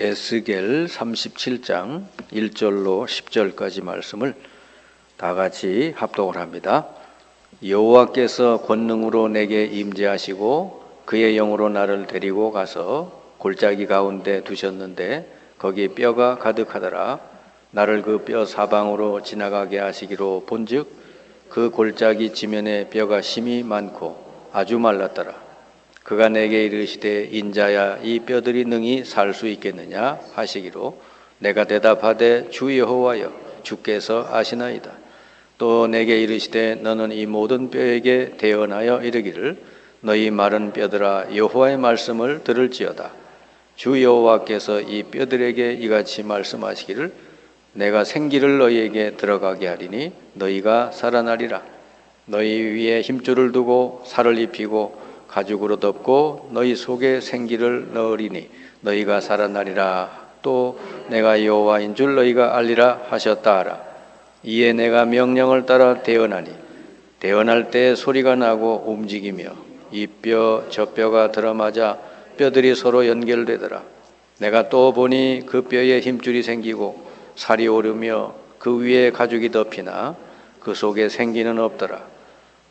에스겔 37장 1절로 10절까지 말씀을 다 같이 합독을 합니다. 여호와께서 권능으로 내게 임재하시고 그의 영으로 나를 데리고 가서 골짜기 가운데 두셨는데 거기 뼈가 가득하더라. 나를 그 뼈 사방으로 지나가게 하시기로 본즉 그 골짜기 지면에 뼈가 심이 많고 아주 말랐더라. 그가 내게 이르시되 인자야 이 뼈들이 능히 살 수 있겠느냐 하시기로 내가 대답하되 주 여호와여 주께서 아시나이다. 또 내게 이르시되 너는 이 모든 뼈에게 대언하여 이르기를 너희 마른 뼈들아 여호와의 말씀을 들을지어다. 주 여호와께서 이 뼈들에게 이같이 말씀하시기를 내가 생기를 너희에게 들어가게 하리니 너희가 살아나리라. 너희 위에 힘줄을 두고 살을 입히고 가죽으로 덮고 너희 속에 생기를 넣으리니 너희가 살아나리라. 또 내가 여호와인 줄 너희가 알리라 하셨다 하라. 이에 내가 명령을 따라 대언하니 대언할 때 소리가 나고 움직이며 이 뼈 저 뼈가 들어맞아 뼈들이 서로 연결되더라. 내가 또 보니 그 뼈에 힘줄이 생기고 살이 오르며 그 위에 가죽이 덮이나 그 속에 생기는 없더라.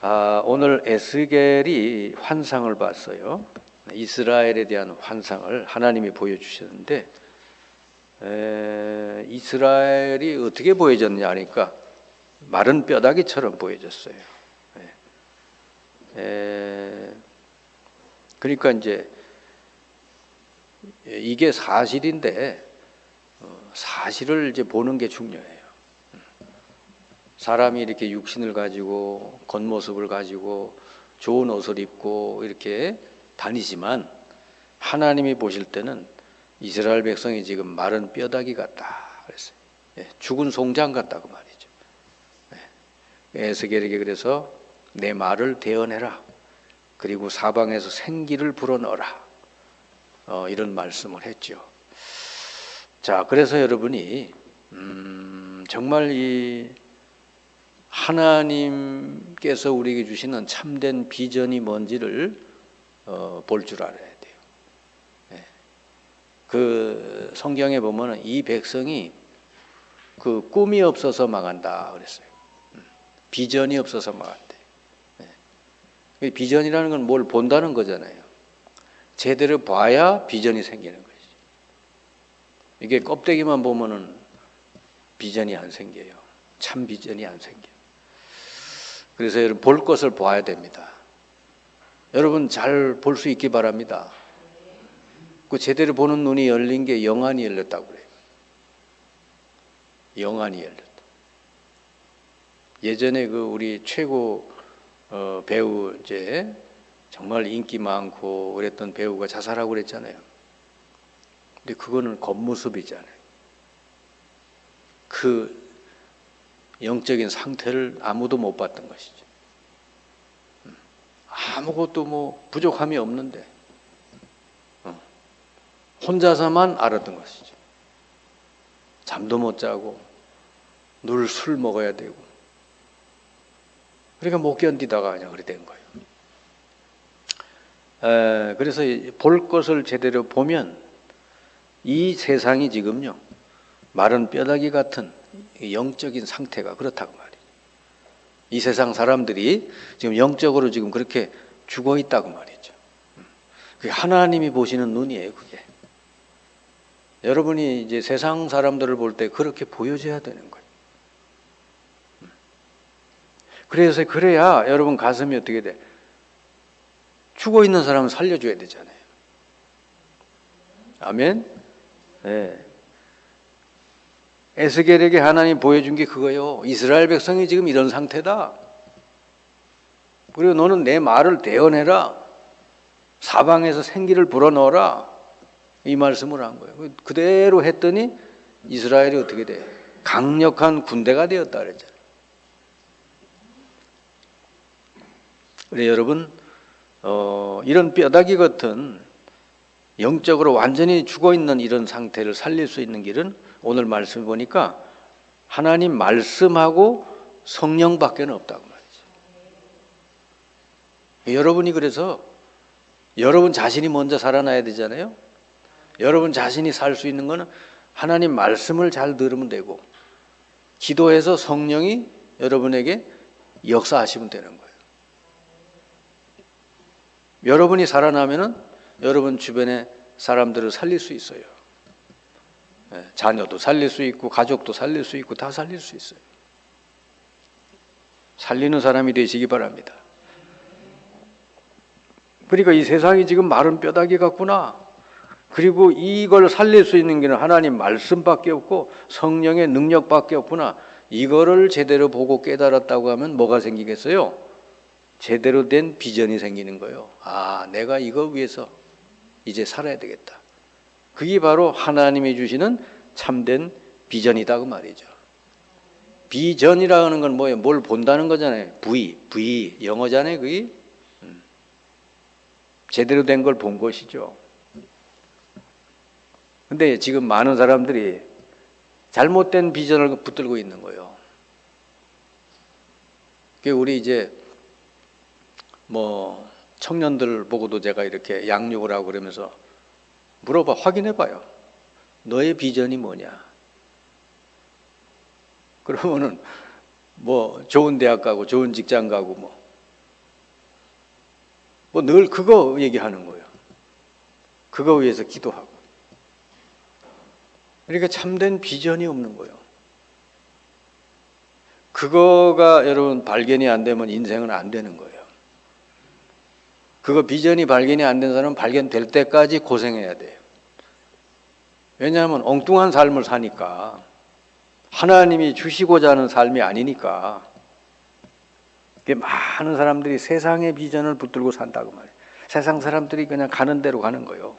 아, 오늘 에스겔이 환상을 봤어요. 이스라엘에 대한 환상을 하나님이 보여주셨는데 에, 이스라엘이 어떻게 보여졌냐 하니까 마른 뼈다귀처럼 보여졌어요. 에, 에, 그러니까 이제 이게 사실인데 어, 사실을 이제 보는 게 중요해요. 사람이 이렇게 육신을 가지고 겉모습을 가지고 좋은 옷을 입고 이렇게 다니지만 하나님이 보실 때는 이스라엘 백성이 지금 마른 뼈다귀 같다 그랬어요. 예, 죽은 송장 같다고 말이죠. 예, 에스겔에게 그래서 내 말을 대언해라. 그리고 사방에서 생기를 불어넣어라. 어, 이런 말씀을 했죠. 자, 그래서 여러분이 음, 정말 이 하나님께서 우리에게 주시는 참된 비전이 뭔지를 어, 볼 줄 알아야 돼요. 네. 그 성경에 보면은 이 백성이 그 꿈이 없어서 망한다 그랬어요. 음. 비전이 없어서 망한대. 네. 비전이라는 건 뭘 본다는 거잖아요. 제대로 봐야 비전이 생기는 거지. 이게 껍데기만 보면은 비전이 안 생겨요. 참 비전이 안 생겨요. 그래서 여러분 볼 것을 봐야 됩니다. 여러분 잘 볼 수 있기 바랍니다. 그 제대로 보는 눈이 열린 게 영안이 열렸다고 그래요. 영안이 열렸다. 예전에 그 우리 최고 어, 배우 이제 정말 인기 많고 그랬던 배우가 자살하고 그랬잖아요. 근데 그거는 겉모습이잖아요. 그 영적인 상태를 아무도 못 봤던 것이죠. 음. 아무것도 뭐 부족함이 없는데 어. 혼자서만 알았던 것이죠. 잠도 못 자고 늘 술 먹어야 되고 그러니까 못 견디다가 그냥 그래 된 거예요. 에, 그래서 볼 것을 제대로 보면 이 세상이 지금요 마른 뼈다귀 같은 영적인 상태가 그렇다고 말이에요. 이 세상 사람들이 지금 영적으로 지금 그렇게 죽어 있다고 말이죠. 그게 하나님이 보시는 눈이에요, 그게. 여러분이 이제 세상 사람들을 볼 때 그렇게 보여져야 되는 거예요. 그래서 그래야 여러분 가슴이 어떻게 돼? 죽어 있는 사람을 살려줘야 되잖아요. 아멘? 네. 에스겔에게 하나님 보여준 게 그거요. 이스라엘 백성이 지금 이런 상태다. 그리고 너는 내 말을 대언해라. 사방에서 생기를 불어넣어라. 이 말씀을 한 거예요. 그대로 했더니 이스라엘이 어떻게 돼? 강력한 군대가 되었다 그랬잖아요. 우리 여러분 어, 이런 뼈다귀 같은 영적으로 완전히 죽어 있는 이런 상태를 살릴 수 있는 길은 오늘 말씀 보니까 하나님 말씀하고 성령밖에 없다고 말이죠. 여러분이 그래서 여러분 자신이 먼저 살아나야 되잖아요. 여러분 자신이 살 수 있는 것은 하나님 말씀을 잘 들으면 되고 기도해서 성령이 여러분에게 역사하시면 되는 거예요. 여러분이 살아나면은 여러분 주변에 사람들을 살릴 수 있어요. 예, 자녀도 살릴 수 있고 가족도 살릴 수 있고 다 살릴 수 있어요. 살리는 사람이 되시기 바랍니다. 그러니까 이 세상이 지금 마른 뼈다귀 같구나. 그리고 이걸 살릴 수 있는 길은 하나님 말씀밖에 없고 성령의 능력밖에 없구나. 이거를 제대로 보고 깨달았다고 하면 뭐가 생기겠어요? 제대로 된 비전이 생기는 거예요. 아, 내가 이거 위해서 이제 살아야 되겠다. 그게 바로 하나님이 주시는 참된 비전이다 그 말이죠. 비전이라는 건 뭐예요? 뭘 본다는 거잖아요. V, V 영어잖아요. 그게 음. 제대로 된 걸 본 것이죠. 근데 지금 많은 사람들이 잘못된 비전을 붙들고 있는 거예요. 그 우리 이제 뭐 청년들 보고도 제가 이렇게 양육을 하고 그러면서 물어봐 확인해 봐요. 너의 비전이 뭐냐? 그러면은 뭐 좋은 대학 가고 좋은 직장 가고 뭐 뭐 늘 그거 얘기하는 거예요. 그거 위해서 기도하고. 그러니까 참된 비전이 없는 거예요. 그거가 여러분 발견이 안 되면 인생은 안 되는 거예요. 그거 비전이 발견이 안 된 사람은 발견될 때까지 고생해야 돼요. 왜냐하면 엉뚱한 삶을 사니까 하나님이 주시고자 하는 삶이 아니니까 많은 사람들이 세상의 비전을 붙들고 산다고 말이에요. 세상 사람들이 그냥 가는 대로 가는 거예요.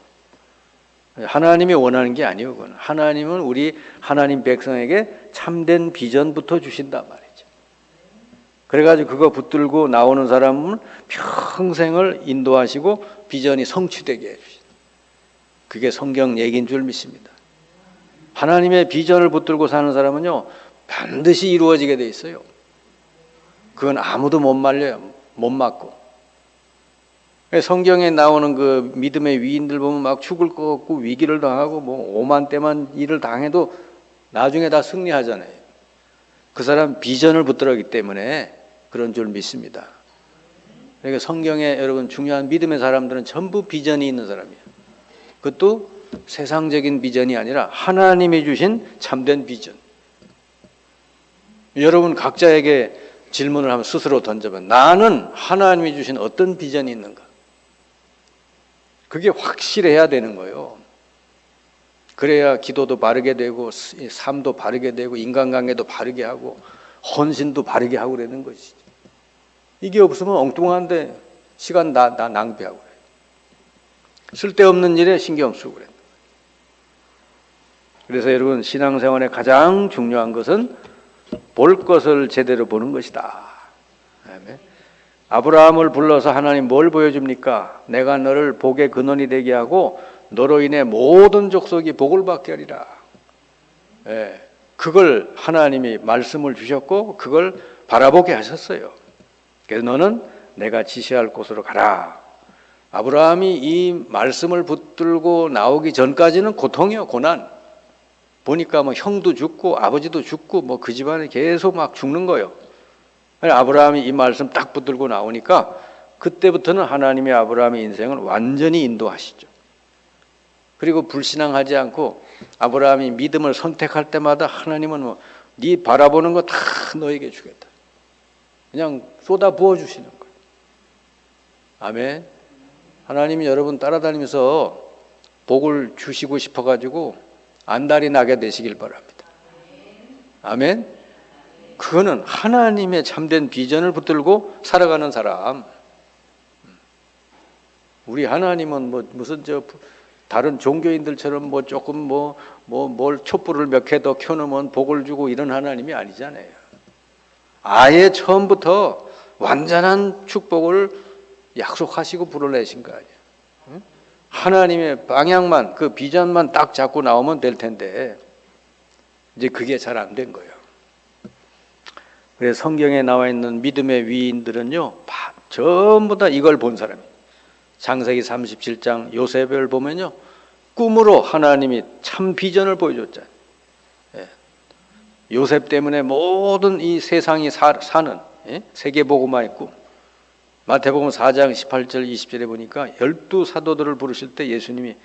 하나님이 원하는 게 아니에요. 그건. 하나님은 우리 하나님 백성에게 참된 비전부터 주신단 말이죠. 그래가지고 그거 붙들고 나오는 사람은 평생을 인도하시고 비전이 성취되게 해주신. 그게 성경 얘기인 줄 믿습니다. 하나님의 비전을 붙들고 사는 사람은요, 반드시 이루어지게 돼 있어요. 그건 아무도 못 말려요. 못 막고. 성경에 나오는 그 믿음의 위인들 보면 막 죽을 것 같고 위기를 당하고 뭐 오만 때만 일을 당해도 나중에 다 승리하잖아요. 그 사람 비전을 붙들었기 때문에 그런 줄 믿습니다. 그러니까 성경에 여러분 중요한 믿음의 사람들은 전부 비전이 있는 사람이에요. 그것도 세상적인 비전이 아니라 하나님이 주신 참된 비전. 여러분 각자에게 질문을 한번 스스로 던져봐. 나는 하나님이 주신 어떤 비전이 있는가? 그게 확실해야 되는 거예요. 그래야 기도도 바르게 되고 삶도 바르게 되고 인간관계도 바르게 하고 헌신도 바르게 하고 그러는 것이죠. 이게 없으면 엉뚱한데 시간 다, 다 낭비하고 그래요. 쓸데없는 일에 신경 쓰고 그래요. 그래서 여러분 신앙생활의 가장 중요한 것은 볼 것을 제대로 보는 것이다. 아브라함을 불러서 하나님 뭘 보여줍니까? 내가 너를 복의 근원이 되게 하고 너로 인해 모든 족속이 복을 받게 하리라. 예, 그걸 하나님이 말씀을 주셨고 그걸 바라보게 하셨어요. 그래서 너는 내가 지시할 곳으로 가라. 아브라함이 이 말씀을 붙들고 나오기 전까지는 고통이요, 고난. 보니까 뭐 형도 죽고 아버지도 죽고 뭐 그 집안에 계속 막 죽는 거예요. 아브라함이 이 말씀 딱 붙들고 나오니까 그때부터는 하나님의 아브라함의 인생을 완전히 인도하시죠. 그리고 불신앙하지 않고 아브라함이 믿음을 선택할 때마다 하나님은 뭐 네 바라보는 거 다 너에게 주겠다. 그냥 쏟아 부어 주시는 거예요. 아멘. 하나님이 여러분 따라다니면서 복을 주시고 싶어 가지고 안달이 나게 되시길 바랍니다. 아멘. 그거는 하나님의 참된 비전을 붙들고 살아가는 사람. 우리 하나님은 뭐 무슨 저 다른 종교인들처럼 뭐 조금 뭐 뭐 뭘 촛불을 몇 개 더 켜놓으면 복을 주고 이런 하나님이 아니잖아요. 아예 처음부터 완전한 축복을 약속하시고 불어내신 거 아니에요. 응? 하나님의 방향만 그 비전만 딱 잡고 나오면 될 텐데 이제 그게 잘 안 된 거예요. 그래서 성경에 나와 있는 믿음의 위인들은요, 바- 전부 다 이걸 본 사람이에요. 장세기 37장 요셉을 보면요, 꿈으로 하나님이 참 비전을 보여줬잖아요. 예. 요셉 때문에 모든 이 세상이 사, 는 예? 세계복음화의 꿈. 마태복음 4장 18절 20절에 보니까 열두 사도들을 부르실 때 예수님이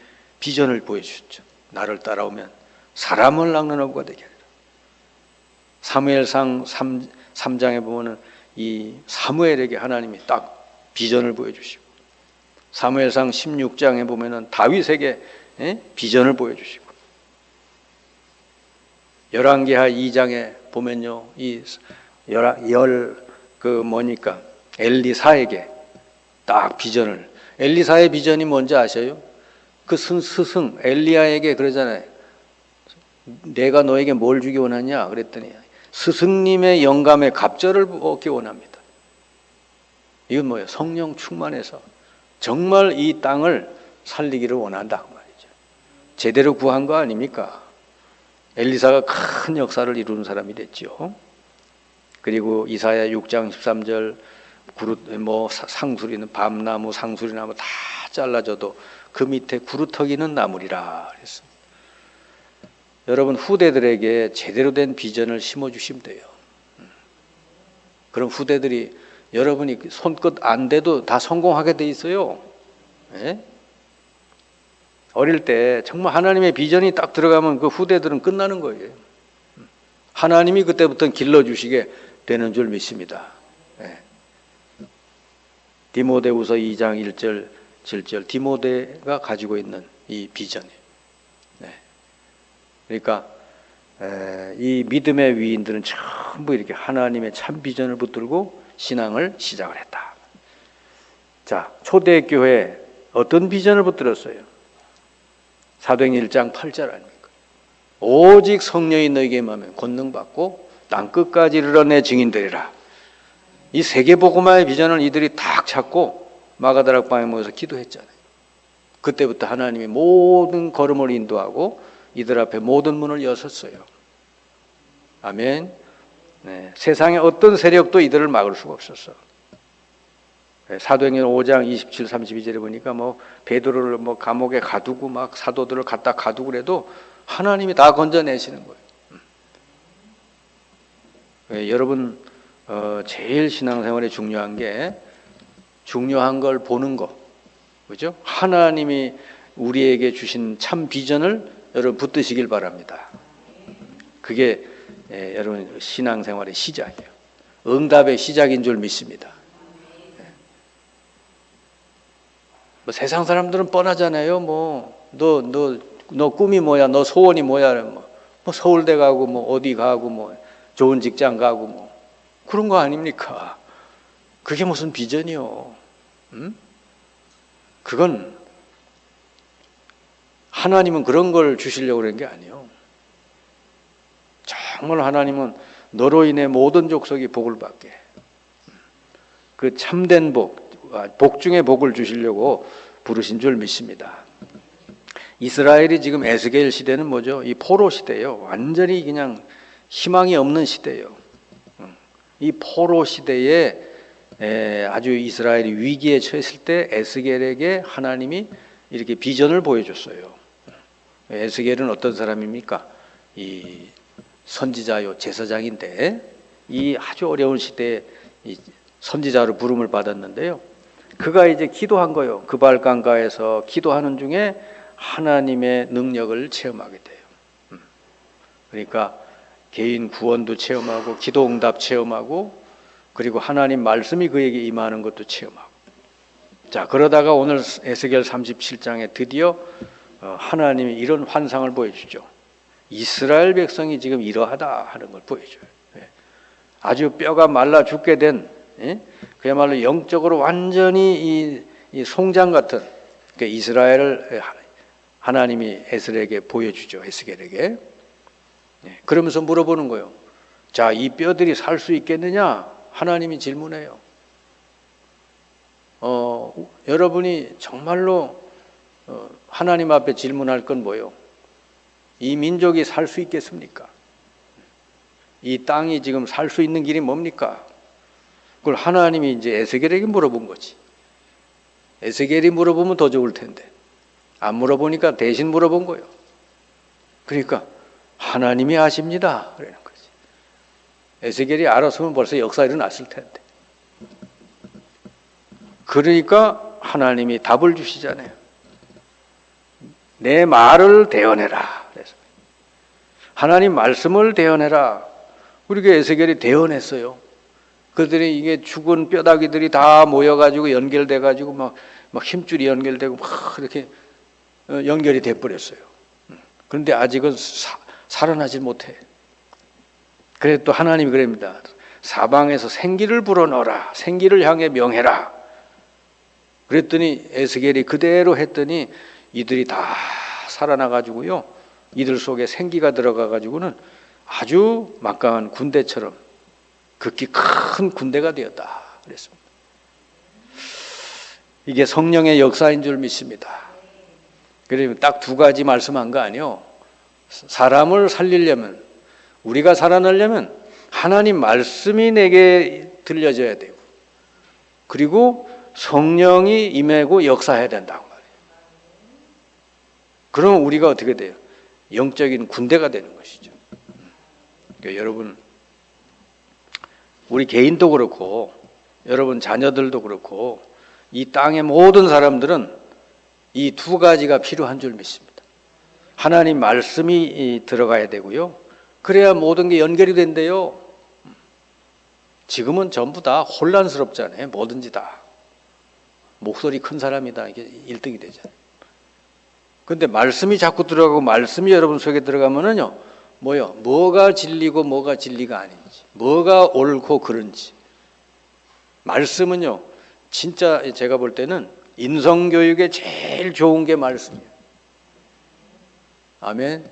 비전을 보여주셨죠. 나를 따라오면 사람을 낚는 어부가 되게 하리라. 사무엘상 3, 3장에 보면은 이 사무엘에게 하나님이 딱 비전을 보여주시고 사무엘상 16장에 보면은 다윗에게 예? 비전을 보여주시고 열왕기하 2장에 보면요 이 열 그 뭐니까 엘리사에게 딱 비전을 엘리사의 비전이 뭔지 아셔요? 그 스- 스승 엘리야에게 그러잖아요. 내가 너에게 뭘 주기 원하냐 그랬더니 스승님의 영감의 갑절을 얻기 원합니다. 이건 뭐예요? 성령 충만해서 정말 이 땅을 살리기를 원한다 그 말이죠. 제대로 구한 거 아닙니까? 엘리사가 큰 역사를 이루는 사람이 됐죠. 그리고 이사야 6장 13절 구루 뭐 사- 상수리는 밤나무 상수리나무 다 잘라져도 그 밑에 구루터기는 나무리라 그랬습니다. 여러분 후대들에게 제대로 된 비전을 심어 주시면 돼요. 음. 그럼 후대들이 여러분이 손끝 안 대도 다 성공하게 돼 있어요. 예? 어릴 때 정말 하나님의 비전이 딱 들어가면 그 후대들은 끝나는 거예요. 음. 하나님이 그때부터 길러 주시게 되는 줄 믿습니다. 예. 디모데후서 2장 1절 7절 디모데가 가지고 있는 이 비전이에요. 네. 그러니까 에, 이 믿음의 위인들은 전부 이렇게 하나님의 참 비전을 붙들고 신앙을 시작을 했다. 자, 초대 교회 어떤 비전을 붙들었어요? 사도행 1장 8절 아닙니까? 오직 성령이 너에게 임하면 권능 받고 땅 끝까지 이르러 내 증인되리라. 이 세계복음화의 비전을 이들이 딱 잡고 마가다락 방에 모여서 기도했잖아요. 그때부터 하나님이 모든 걸음을 인도하고 이들 앞에 모든 문을 여셨어요. 아멘. 네, 세상의 어떤 세력도 이들을 막을 수가 없었어. 네, 사도행전 5장 27, 32절에 보니까 뭐 베드로를 뭐 감옥에 가두고 막 사도들을 갖다 가두고 그래도 하나님이 다 건져내시는 거예요. 음. 네, 여러분 어, 제일 신앙생활에 중요한 게 중요한 걸 보는 거, 그죠? 하나님이 우리에게 주신 참 비전을 여러분 붙드시길 바랍니다. 그게 예, 여러분 신앙생활의 시작이에요. 응답의 시작인 줄 믿습니다. 예. 뭐 세상 사람들은 뻔하잖아요. 뭐 너 너 너 꿈이 뭐야? 너 소원이 뭐야? 뭐, 뭐 서울대 가고 뭐 어디 가고 뭐 좋은 직장 가고 뭐 그런 거 아닙니까? 그게 무슨 비전이요? 음? 그건 하나님은 그런 걸 주시려고 그런 게 아니에요. 정말 하나님은 너로 인해 모든 족속이 복을 받게 그 참된 복, 아, 복 중에 복을 주시려고 부르신 줄 믿습니다. 이스라엘이 지금 에스겔 시대는 뭐죠? 이 포로 시대예요. 완전히 그냥 희망이 없는 시대예요. 음. 이 포로 시대에 에, 아주 이스라엘이 위기에 처했을 때 에스겔에게 하나님이 이렇게 비전을 보여줬어요. 에스겔은 어떤 사람입니까? 이 선지자요 제사장인데 이 아주 어려운 시대에 이 선지자로 부름을 받았는데요. 그가 이제 기도한 거요. 그발 강가에서 기도하는 중에 하나님의 능력을 체험하게 돼요. 음. 그러니까 개인 구원도 체험하고 기도 응답 체험하고 그리고 하나님 말씀이 그에게 임하는 것도 체험하고. 자, 그러다가 오늘 에스겔 37장에 드디어 어, 하나님이 이런 환상을 보여주죠. 이스라엘 백성이 지금 이러하다 하는 걸 보여줘요. 예. 아주 뼈가 말라 죽게 된 예? 그야말로 영적으로 완전히 이, 이 송장 같은 그 이스라엘을 하나님이 에스겔에게 보여주죠. 에스겔에게. 네, 그러면서 물어보는 거예요. 자, 이 뼈들이 살 수 있겠느냐? 하나님이 질문해요. 어, 여러분이 정말로 어, 하나님 앞에 질문할 건 뭐예요? 이 민족이 살 수 있겠습니까? 이 땅이 지금 살 수 있는 길이 뭡니까? 그걸 하나님이 이제 에스겔에게 물어본 거지. 에스겔이 물어보면 더 좋을 텐데. 안 물어보니까 대신 물어본 거예요. 그러니까 하나님이 아십니다. 그러는 거지. 에스겔이 알았으면 벌써 역사 일어났을 텐데. 그러니까 하나님이 답을 주시잖아요. 내 말을 대언해라. 그래서 하나님 말씀을 대언해라. 우리가 에스겔이 대언했어요. 그들이 이게 죽은 뼈다귀들이 다 모여가지고 연결돼가지고 막, 막 힘줄이 연결되고 막 이렇게 어, 연결이 돼버렸어요. 그런데 아직은 사, 살아나질 못해. 그래 또 하나님이 그럽니다. 사방에서 생기를 불어넣어라. 생기를 향해 명해라. 그랬더니 에스겔이 그대로 했더니 이들이 다 살아나가지고요. 이들 속에 생기가 들어가가지고는 아주 막강한 군대처럼 극히 큰 군대가 되었다. 그랬습니다. 이게 성령의 역사인 줄 믿습니다. 그러면 딱 두 가지 말씀한 거 아니요. 사람을 살리려면 우리가 살아나려면 하나님 말씀이 내게 들려져야 되고 그리고 성령이 임하고 역사해야 된다고 말이에요. 그러면 우리가 어떻게 돼요? 영적인 군대가 되는 것이죠. 그러니까 여러분 우리 개인도 그렇고 여러분 자녀들도 그렇고 이 땅의 모든 사람들은 이 두 가지가 필요한 줄 믿습니다. 하나님 말씀이 들어가야 되고요. 그래야 모든 게 연결이 된대요. 지금은 전부 다 혼란스럽잖아요. 뭐든지 다. 목소리 큰 사람이다. 이게 1등이 되잖아요. 근데 말씀이 자꾸 들어가고 말씀이 여러분 속에 들어가면은요. 뭐요? 뭐가 진리고 뭐가 진리가 아닌지. 뭐가 옳고 그른지. 말씀은요. 진짜 제가 볼 때는 인성교육에 제일 좋은 게 말씀이에요. 아멘.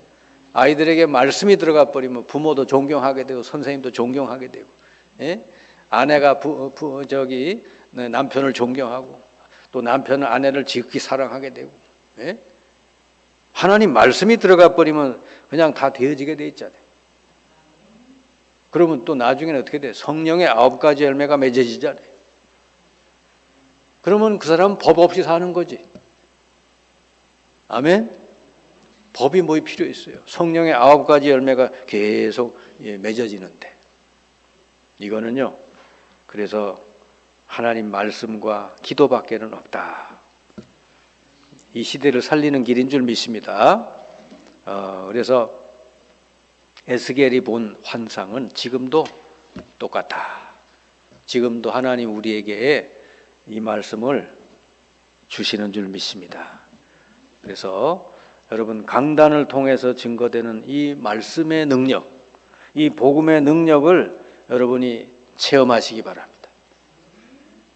아이들에게 말씀이 들어가 버리면 부모도 존경하게 되고 선생님도 존경하게 되고, 예? 아내가 부, 부, 저기 남편을 존경하고 또 남편은 아내를 지극히 사랑하게 되고, 예? 하나님 말씀이 들어가 버리면 그냥 다 되어지게 돼 있잖아요. 그러면 또 나중에는 어떻게 돼? 성령의 아홉 가지 열매가 맺어지잖아요. 그러면 그 사람은 법 없이 사는 거지. 아멘? 법이 뭐 필요 있어요? 성령의 아홉 가지 열매가 계속 예, 맺어지는데. 이거는요, 그래서 하나님 말씀과 기도밖에는 없다. 이 시대를 살리는 길인 줄 믿습니다. 어, 그래서 에스겔이 본 환상은 지금도 똑같다. 지금도 하나님 우리에게 이 말씀을 주시는 줄 믿습니다. 그래서 여러분 강단을 통해서 증거되는 이 말씀의 능력, 이 복음의 능력을 여러분이 체험하시기 바랍니다.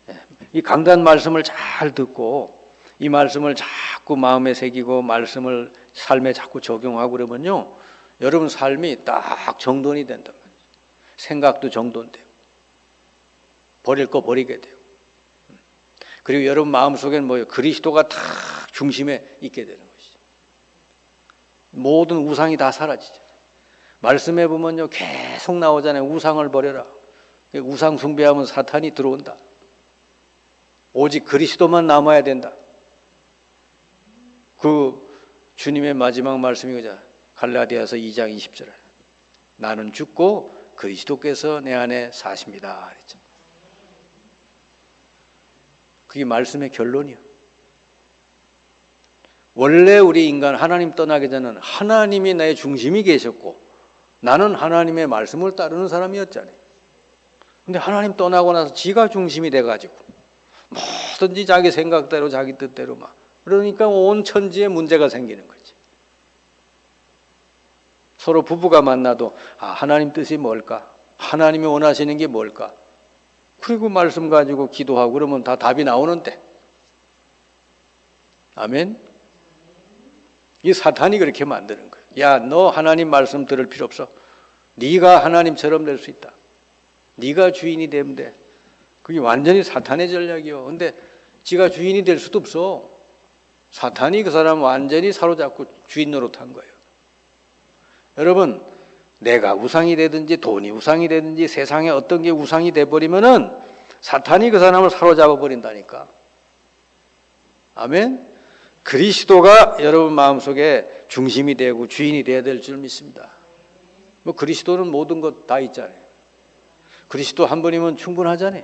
예, 이 강단 말씀을 잘 듣고 이 말씀을 자꾸 마음에 새기고 말씀을 삶에 자꾸 적용하고 그러면요. 여러분 삶이 딱 정돈이 말이에요. 생각도 정돈되고 버릴 거 버리게 되고 그리고 여러분 마음속에는 뭐예요? 그리스도가 딱 중심에 있게 되는 것이죠. 모든 우상이 다 사라지죠. 말씀해 보면요 계속 나오잖아요. 우상을 버려라. 우상 숭배하면 사탄이 들어온다. 오직 그리스도만 남아야 된다. 그 주님의 마지막 말씀이 그자 갈라디아서 2장 20절에 나는 죽고 그리스도께서 내 안에 사십니다. 그랬죠. 그게 말씀의 결론이요. 원래 우리 인간 하나님 떠나기 전에는 하나님이 나의 중심이 계셨고 나는 하나님의 말씀을 따르는 사람이었잖아요. 근데 하나님 떠나고 나서 지가 중심이 돼가지고 뭐든지 자기 생각대로 자기 뜻대로 막 그러니까 온 천지에 문제가 생기는 거지. 서로 부부가 만나도 아, 하나님 뜻이 뭘까? 하나님이 원하시는 게 뭘까? 그리고 말씀 가지고 기도하고 그러면 다 답이 나오는데. 아멘. 이 사탄이 그렇게 만드는 거예요. 야, 너 하나님 말씀 들을 필요 없어. 네가 하나님처럼 될 수 있다. 네가 주인이 되면 돼. 그게 완전히 사탄의 전략이요. 근데 지가 주인이 될 수도 없어. 사탄이 그 사람 완전히 사로잡고 주인 노릇한 거예요. 여러분, 내가 우상이 되든지 돈이 우상이 되든지 세상에 어떤 게 우상이 돼 버리면은 사탄이 그 사람을 사로잡아 버린다니까. 아멘. 그리스도가 여러분 마음속에 중심이 되고 주인이 되어야 될 줄 믿습니다. 뭐 그리스도는 모든 것 다 있잖아요. 그리스도 한 분이면 충분하잖아요.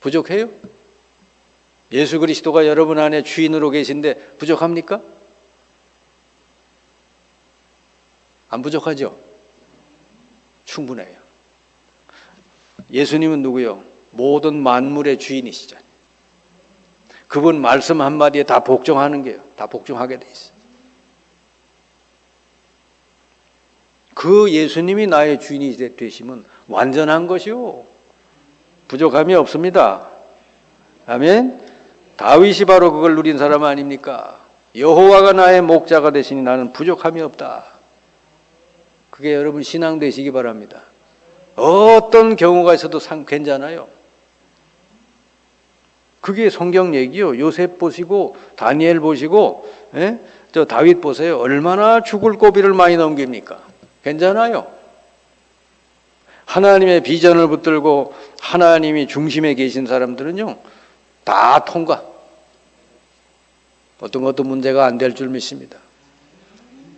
부족해요? 예수 그리스도가 여러분 안에 주인으로 계신데 부족합니까? 안 부족하죠? 충분해요. 예수님은 누구요? 모든 만물의 주인이시잖아요. 그분 말씀 한마디에 다 복종하는 게요. 다 복종하게 돼 있어요. 그 예수님이 나의 주인이 되시면 완전한 것이요. 부족함이 없습니다. 아멘. 다윗이 바로 그걸 누린 사람 아닙니까? 여호와가 나의 목자가 되시니 나는 부족함이 없다. 그게 여러분 신앙 되시기 바랍니다. 어떤 경우가 있어도 상 괜찮아요. 그게 성경 얘기요. 요셉 보시고 다니엘 보시고 예? 저 다윗 보세요. 얼마나 죽을 고비를 많이 넘깁니까? 괜찮아요. 하나님의 비전을 붙들고 하나님이 중심에 계신 사람들은요. 다 통과. 어떤 것도 문제가 안 될 줄 믿습니다.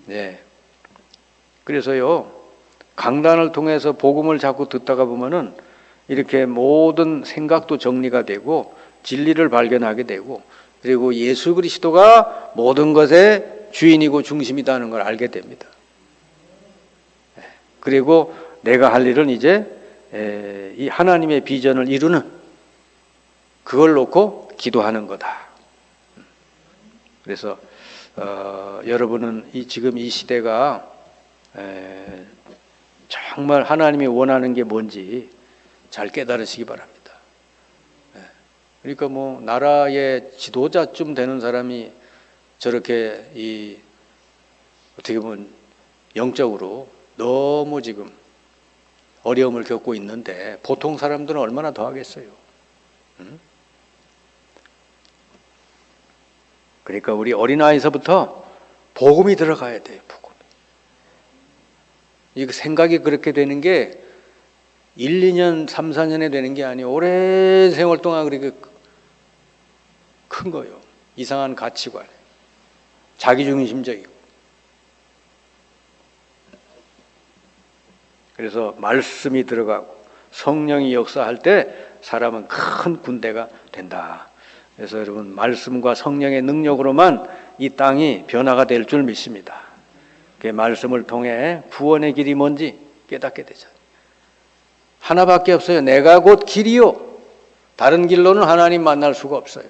네. 그래서요, 강단을 통해서 복음을 자꾸 듣다가 보면은 이렇게 모든 생각도 정리가 되고 진리를 발견하게 되고 그리고 예수 그리스도가 모든 것의 주인이고 중심이다는 걸 알게 됩니다. 네. 그리고 내가 할 일은 이제 이 하나님의 비전을 이루는 그걸 놓고 기도하는 거다. 그래서 어, 여러분은 이 지금 이 시대가 에, 정말 하나님이 원하는 게 뭔지 잘 깨달으시기 바랍니다. 예. 그러니까 뭐 나라의 지도자쯤 되는 사람이 저렇게 이 어떻게 보면 영적으로 너무 지금 어려움을 겪고 있는데 보통 사람들은 얼마나 더 하겠어요. 응? 그러니까 우리 어린아이서부터 복음이 들어가야 돼요. 복음. 이 생각이 그렇게 되는 게 1, 2년, 3, 4년에 되는 게 아니에요. 오랜 세월 동안 그렇게 큰 거예요. 이상한 가치관. 자기중심적이고. 그래서 말씀이 들어가고 성령이 역사할 때 사람은 큰 군대가 된다. 그래서 여러분 말씀과 성령의 능력으로만 이 땅이 변화가 될 줄 믿습니다. 그 말씀을 통해 구원의 길이 뭔지 깨닫게 되죠. 하나밖에 없어요. 내가 곧 길이요. 다른 길로는 하나님 만날 수가 없어요.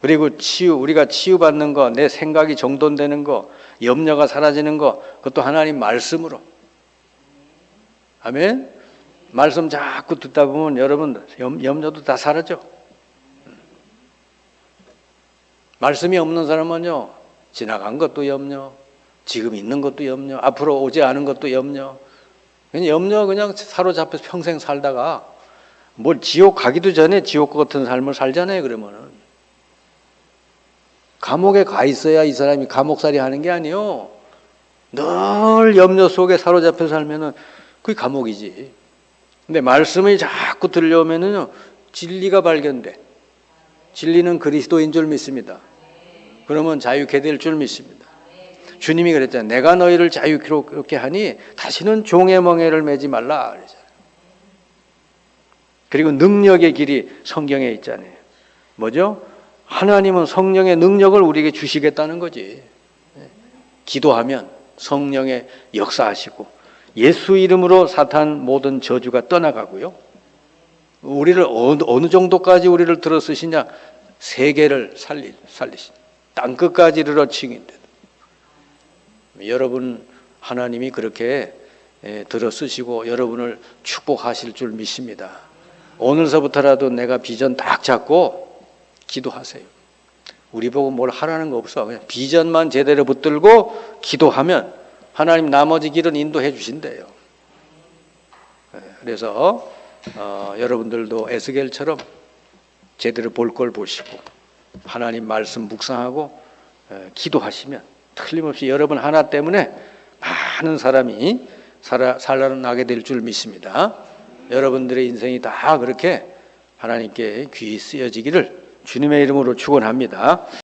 그리고 치유, 우리가 치유받는 거, 내 생각이 정돈되는 거, 염려가 사라지는 거, 그것도 하나님 말씀으로. 아멘? 말씀 자꾸 듣다 보면 여러분 염려도 다 사라져. 말씀이 없는 사람은요, 지나간 것도 염려, 지금 있는 것도 염려, 앞으로 오지 않은 것도 염려. 그냥 염려 그냥 사로잡혀서 평생 살다가 뭘 지옥 가기도 전에 지옥 같은 삶을 살잖아요, 그러면은. 감옥에 가 있어야 이 사람이 감옥살이 하는 게 아니요. 늘 염려 속에 사로잡혀 살면은 그게 감옥이지. 근데 말씀이 자꾸 들려오면은 진리가 발견돼. 진리는 그리스도인 줄 믿습니다. 그러면 자유케 될 줄 믿습니다. 주님이 그랬잖아요. 내가 너희를 자유롭게 하니 다시는 종의 멍에를 매지 말라. 그리고 능력의 길이 성경에 있잖아요. 뭐죠? 하나님은 성령의 능력을 우리에게 주시겠다는 거지. 기도하면 성령의 역사하시고 예수 이름으로 사탄 모든 저주가 떠나가고요. 우리를 어느, 정도까지 우리를 들어 쓰시냐? 세계를 살리, 살리신. 땅 끝까지 이르러 칭인데. 여러분, 하나님이 그렇게 들어 쓰시고 여러분을 축복하실 줄 믿습니다. 오늘서부터라도 내가 비전 딱 잡고 기도하세요. 우리 보고 뭘 하라는 거 없어. 그냥 비전만 제대로 붙들고 기도하면 하나님 나머지 길은 인도해 주신대요. 예, 그래서 어, 여러분들도 에스겔처럼 제대로 볼 걸 보시고 하나님 말씀 묵상하고 에, 기도하시면 틀림없이 여러분 하나 때문에 많은 사람이 살아, 살아나게 될 줄 믿습니다. 여러분들의 인생이 다 그렇게 하나님께 귀히 쓰여지기를 주님의 이름으로 축원합니다.